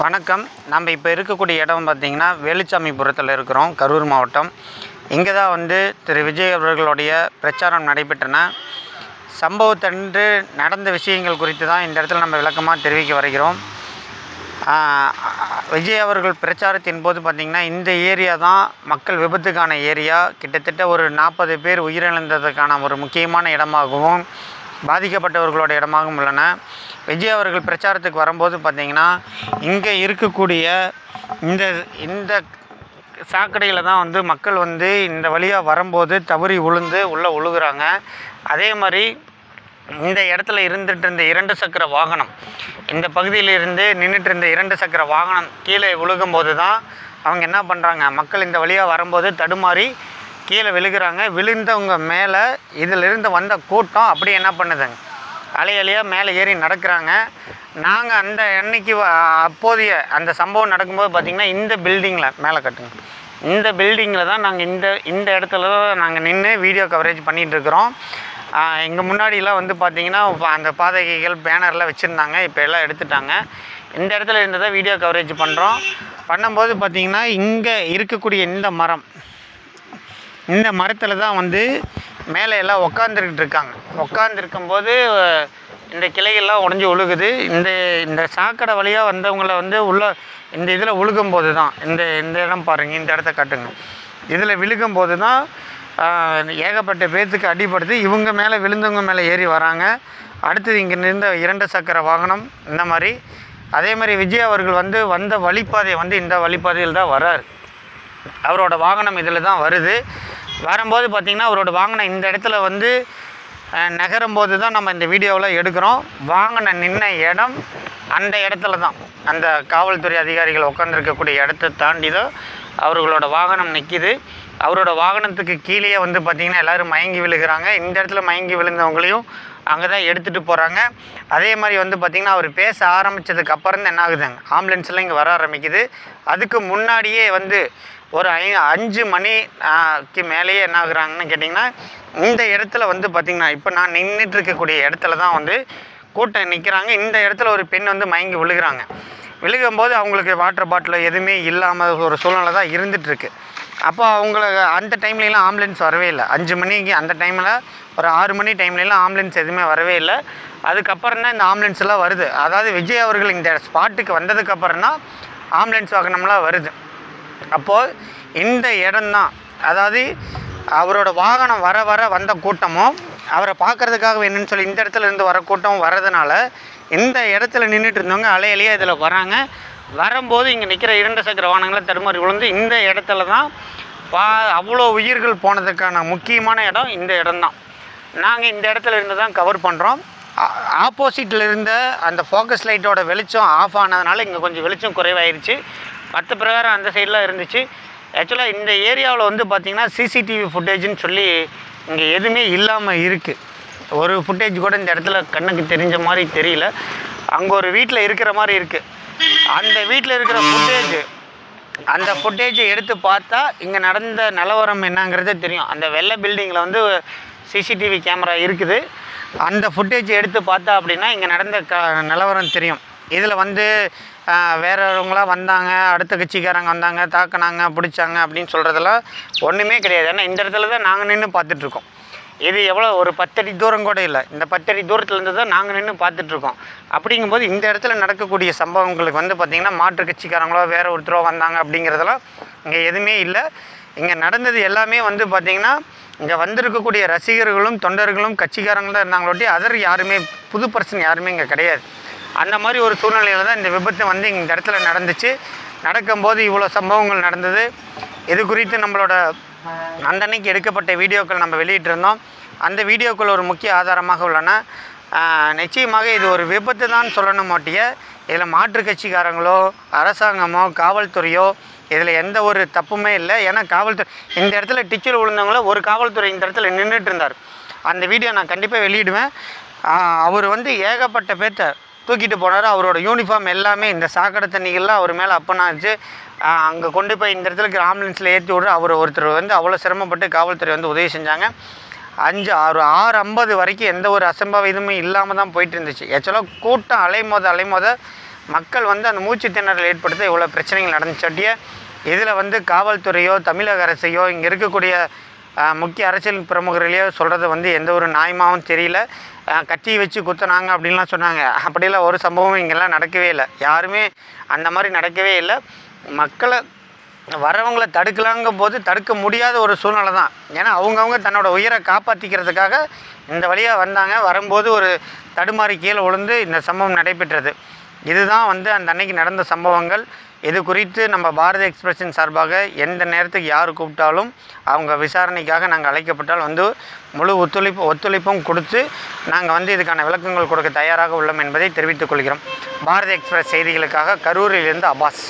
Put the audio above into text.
வணக்கம். நம்ம இப்போ இருக்கக்கூடிய இடம் பார்த்திங்கன்னா வேலுச்சாமிபுரத்தில் இருக்கிறோம் கரூர் மாவட்டம். இங்கே தான் வந்து திரு விஜய் அவர்களுடைய பிரச்சாரம் நடைபெற்றன. சம்பவத்தன்று நடந்த விஷயங்கள் குறித்து தான் இந்த இடத்துல நம்ம விளக்கமாக தெரிவிக்க வருகிறோம். விஜய் அவர்கள் பிரச்சாரத்தின் போது பார்த்திங்கன்னா இந்த ஏரியா தான் மக்கள் விபத்துக்கான ஏரியா. கிட்டத்தட்ட ஒரு நாற்பது பேர் உயிரிழந்ததுக்கான ஒரு முக்கியமான இடமாகவும் பாதிக்கப்பட்டவர்களோட இடமாகவும் உள்ளன. விஜய் அவர்கள் பிரச்சாரத்துக்கு வரும்போது பார்த்திங்கன்னா இங்கே இருக்கக்கூடிய இந்த இந்த சாக்கடையில் தான் வந்து மக்கள் வந்து இந்த வழியாக வரும்போது தவறி உளுந்து உள்ளே உழுகுறாங்க. அதே மாதிரி இந்த இடத்துல இருந்துட்டு இருந்த இரண்டு சக்கர வாகனம் இந்த பகுதியில் இருந்து நின்றுட்டு இருந்த இரண்டு சக்கர வாகனம் கீழே விழுகும்போது தான் அவங்க என்ன பண்ணுறாங்க மக்கள் இந்த வழியாக வரும்போது தடுமாறி கீழே விழுகிறாங்க. விழுந்தவங்க மேலே இதிலிருந்து வந்த கூட்டம் அப்படியே என்ன பண்ணுதுங்க? அலை அலையாக மேலே ஏறி நடக்கிறாங்க. நாங்கள் அந்த அன்னைக்கு அப்போதைய அந்த சம்பவம் நடக்கும்போது பார்த்திங்கன்னா இந்த பில்டிங்கில் மேலே கட்டுங்க. இந்த பில்டிங்கில் தான் நாங்கள் இந்த இந்த இடத்துல தான் நாங்கள் நின்று வீடியோ கவரேஜ் பண்ணிகிட்ருக்குறோம் எங்கள் முன்னாடிலாம் வந்து பார்த்திங்கன்னா அந்த பாதகைகள் பேனர்லாம் வச்சுருந்தாங்க. இப்போ எல்லாம் எடுத்துட்டாங்க. இந்த இடத்துல இருந்து தான் வீடியோ கவரேஜ் பண்ணுறோம் பண்ணும்போது பார்த்திங்கன்னா இங்கே இருக்கக்கூடிய இந்த மரம் இந்த மரத்தில் தான் வந்து மேலே எல்லாம் உக்காந்துருக்கிட்டு இருக்காங்க உக்காந்துருக்கும்போது இந்த கிளைகள்லாம் உடஞ்சி உழுகுது. இந்த இந்த சாக்கடை வழியாக வந்தவங்கள வந்து உள்ள இந்த இதில் விழுகும்போது தான் இந்த இந்த இடம் பாருங்கள் இந்த இடத்த காட்டுங்க. இதில் விழுகும்போது தான் ஏகப்பட்ட பேர்த்துக்கு அடிபடுது. இவங்க மேலே விழுந்தவங்க மேலே ஏறி வராங்க. அடுத்தது இங்கே இருந்த இரண்டு சக்கர வாகனம் இந்த மாதிரி. அதே மாதிரி விஜய் அவர்கள் வந்து வந்த வழிப்பாதை வந்து இந்த வழிப்பாதையில் தான் வரார். அவரோட வாகனம் இதில் தான் வருது. வரும்போது பார்த்திங்கன்னா அவரோட வாங்கின இந்த இடத்துல வந்து நகரும் போது தான் நம்ம இந்த வீடியோவில் எடுக்கிறோம். வாங்கின நின்ன இடம் அந்த இடத்துல தான். அந்த காவல்துறை அதிகாரிகள் உட்காந்துருக்கக்கூடிய இடத்த தாண்டி தான் அவர்களோட வாகனம் நிற்கிது அவரோட வாகனத்துக்கு கீழேயே வந்து பார்த்திங்கன்னா எல்லோரும் மயங்கி விழுகிறாங்க. இந்த இடத்துல மயங்கி விழுந்தவங்களையும் அங்கே தான் எடுத்துகிட்டு போகிறாங்க அதே மாதிரி வந்து பார்த்திங்கன்னா அவர் பேச ஆரம்பித்ததுக்கு அப்புறம் தான் என்ன ஆகுதுங்க? ஆம்புலன்ஸ்லாம் இங்கே வர ஆரம்பிக்குது. அதுக்கு முன்னாடியே வந்து ஒரு ஐ அஞ்சு மணிக்கு மேலேயே என்ன ஆகுறாங்கன்னு கேட்டிங்கன்னா இந்த இடத்துல வந்து பார்த்திங்கன்னா இப்போ நான் நின்றுட்டு இருக்கக்கூடிய இடத்துல தான் வந்து கூட்டம் நிற்கிறாங்க இந்த இடத்துல ஒரு பெண் வந்து மயங்கி விழுகிறாங்க. விழுகும்போது அவங்களுக்கு வாட்டர் பாட்டில் எதுவுமே இல்லாமல் ஒரு சூழ்நிலை தான் இருந்துகிட்ருக்கு அப்போ அவங்கள அந்த டைம்லலாம் ஆம்புலன்ஸ் வரவே இல்லை. அஞ்சு மணிக்கு அந்த டைமில் ஒரு ஆறு மணி டைம்லலாம் ஆம்புலன்ஸ் எதுவுமே வரவே இல்லை. அதுக்கப்புறம் தான் இந்த ஆம்புலன்ஸ்லாம் வருது. அதாவது விஜய் அவர்கள் இந்த ஸ்பாட்டுக்கு வந்ததுக்கப்புறம் தான் ஆம்புலன்ஸ் வாகனம்லாம் வருது. அப்போது இந்த இடம்தான். அதாவது அவரோட வாகனம் வர வர வந்த கூட்டமும் அவரை பார்க்கறதுக்காக என்னன்னு சொல்லி இந்த இடத்துல இருந்து வர கூட்டம் வர்றதுனால இந்த இடத்துல நின்றுட்டு இருந்தவங்க அலையலையே இதில் வராங்க. வரும்போது இங்கே நிற்கிற இரண்டு சக்கர வாகனங்களை தடுமாறி விழுந்து இந்த இடத்துல தான் பா அவ்வளோ உயிர்கள் போனதுக்கான முக்கியமான இடம் இந்த இடம்தான். நாங்கள் இந்த இடத்துல இருந்து தான் கவர் பண்ணுறோம் ஆப்போசிட்டில் இருந்த அந்த ஃபோக்கஸ் லைட்டோட வெளிச்சம் ஆஃப் ஆனதுனால இங்கே கொஞ்சம் வெளிச்சம் குறைவாயிருச்சு. மற்ற பிரகாரம் அந்த சைடெலாம் இருந்துச்சு. ஆக்சுவலாக இந்த ஏரியாவில் வந்து பார்த்திங்கன்னா சிசிடிவி ஃபுட்டேஜ்னு சொல்லி இங்கே எதுவுமே இல்லாமல் இருக்குது ஒரு ஃபுட்டேஜ் கூட இந்த இடத்துல கண்ணுக்கு தெரிஞ்ச மாதிரி தெரியல. அங்கே ஒரு வீட்டில் இருக்கிற மாதிரி இருக்குது அந்த வீட்டில் இருக்கிற ஃபுட்டேஜ் அந்த ஃபுட்டேஜை எடுத்து பார்த்தா இங்கே நடந்த நிலவரம் என்னங்கிறதே தெரியும். அந்த வெள்ளை பில்டிங்கில் வந்து சிசிடிவி கேமரா இருக்குது. அந்த ஃபுட்டேஜ் எடுத்து பார்த்தா அப்படின்னா இங்கே நடந்த க நிலவரம் தெரியும். இதில் வந்து வேறவங்களாம் வந்தாங்க அடுத்த கட்சிக்காரங்க வந்தாங்க தாக்குனாங்க பிடிச்சாங்க அப்படின்னு சொல்கிறதெல்லாம் ஒன்றுமே கிடையாது. ஏன்னா இந்த இடத்துல தான் நாங்கள் நின்று பார்த்துட்ருக்கோம். இது எவ்வளோ ஒரு பத்தடி தூரம் கூட இல்லை. இந்த பத்தடி தூரத்துலேருந்து தான் நாங்கள் நின்று பார்த்துட்ருக்கோம். அப்படிங்கும்போது இந்த இடத்துல நடக்கக்கூடிய சம்பவங்களுக்கு வந்து பார்த்திங்கன்னா மாற்று கட்சிக்காரங்களோ வேறு ஒருத்தரோ வந்தாங்க அப்படிங்கிறதெல்லாம் இங்கே எதுவுமே இல்லை. இங்கே நடந்தது எல்லாமே வந்து பார்த்திங்கன்னா இங்கே வந்திருக்கக்கூடிய ரசிகர்களும் தொண்டர்களும் கட்சிக்காரங்களும் தான் இருந்தாங்களோட்டி அதர் யாருமே புது பர்சன் யாருமே இங்கே கிடையாது. அந்த மாதிரி ஒரு சூழ்நிலையில் தான் இந்த விபத்து வந்து இந்த இடத்துல நடந்துச்சு. நடக்கும்போது இவ்வளோ சம்பவங்கள் நடந்தது. இது குறித்து நம்மளோட அந்த அன்னைக்கு எடுக்கப்பட்ட வீடியோக்கள் நம்ம வெளியிட்டிருந்தோம். அந்த வீடியோக்கள் ஒரு முக்கிய ஆதாரமாக உள்ளன. நிச்சயமாக இது ஒரு விபத்து தான் சொல்லணும் மாட்டிய இதில் மாற்றுக் கட்சிக்காரங்களோ அரசாங்கமோ காவல்துறையோ இதில் எந்த ஒரு தப்புமே இல்லை. ஏன்னா காவல்துறை இந்த இடத்துல டிச்சில் விழுந்தவங்கள ஒரு காவல்துறை இந்த இடத்துல நின்றுட்டு இருந்தார். அந்த வீடியோ நான் கண்டிப்பாக வெளியிடுவேன். அவர் வந்து ஏகப்பட்ட பேர்த்த தூக்கிட்டு போனார். அவரோட யூனிஃபார்ம் எல்லாமே இந்த சாக்கடை தண்ணிகள்லாம் அவர் மேலே அப்பனாச்சு. அங்கே கொண்டு போய் இந்த இடத்துல இருக்கிற ஆம்புலன்ஸில் ஏற்றி விடுற அவர் ஒருத்தர் வந்து அவ்வளோ சிரமப்பட்டு காவல்துறை வந்து உதவி செஞ்சாங்க. அஞ்சு ஆறு ஆறு ஐம்பது வரைக்கும் எந்த ஒரு அசம்பாவிதமும் இல்லாமல் தான் போயிட்டு இருந்துச்சு. ஆக்சுவலாக கூட்டம் அலைமோத அலைமோத மக்கள் வந்து அந்த மூச்சு திணறல் ஏற்படுத்த இவ்வளோ பிரச்சனைகள் நடந்துச்சாட்டிய இதில் வந்து காவல்துறையோ தமிழக அரசையோ இங்கே இருக்கக்கூடிய முக்கிய அரசியல் பிரமுகர்களையோ சொல்கிறது வந்து எந்த ஒரு நியாயமாகவும் தெரியல. கட்டி கத்தி வச்சு குத்துனாங்க அப்படின்லாம் சொன்னாங்க. அப்படிலாம் ஒரு சம்பவமும் இங்கெல்லாம் நடக்கவே இல்லை. யாருமே அந்த மாதிரி நடக்கவே இல்லை. மக்களை வரவங்களை தடுக்கலாங்க போது தடுக்க முடியாத ஒரு சூழ்நிலை தான். ஏன்னா அவங்கவுங்க தன்னோட உயிரை காப்பாற்றிக்கிறதுக்காக இந்த வழியாக வந்தாங்க. வரும்போது ஒரு தடுமாறி கீழே விழுந்து இந்த சம்பவம் நடைபெற்றது. இதுதான் வந்து அந்த அன்னைக்கு நடந்த சம்பவங்கள். இது குறித்து நம்ம பாரதி எக்ஸ்பிரஸின் சார்பாக எந்த நேரத்துக்கு யார் கூப்பிட்டாலும் அவங்க விசாரணைக்காக நாங்கள் அழைக்கப்பட்டால் வந்து முழு ஒத்துழைப்பு ஒத்துழைப்பும் கொடுத்து நாங்கள் வந்து இதுக்கான விளக்கங்கள் கொடுக்க தயாராக உள்ளோம் என்பதை தெரிவித்துக் கொள்கிறோம். பாரதி எக்ஸ்பிரஸ் செய்திகளுக்காக கரூரிலிருந்து அபாஸ்.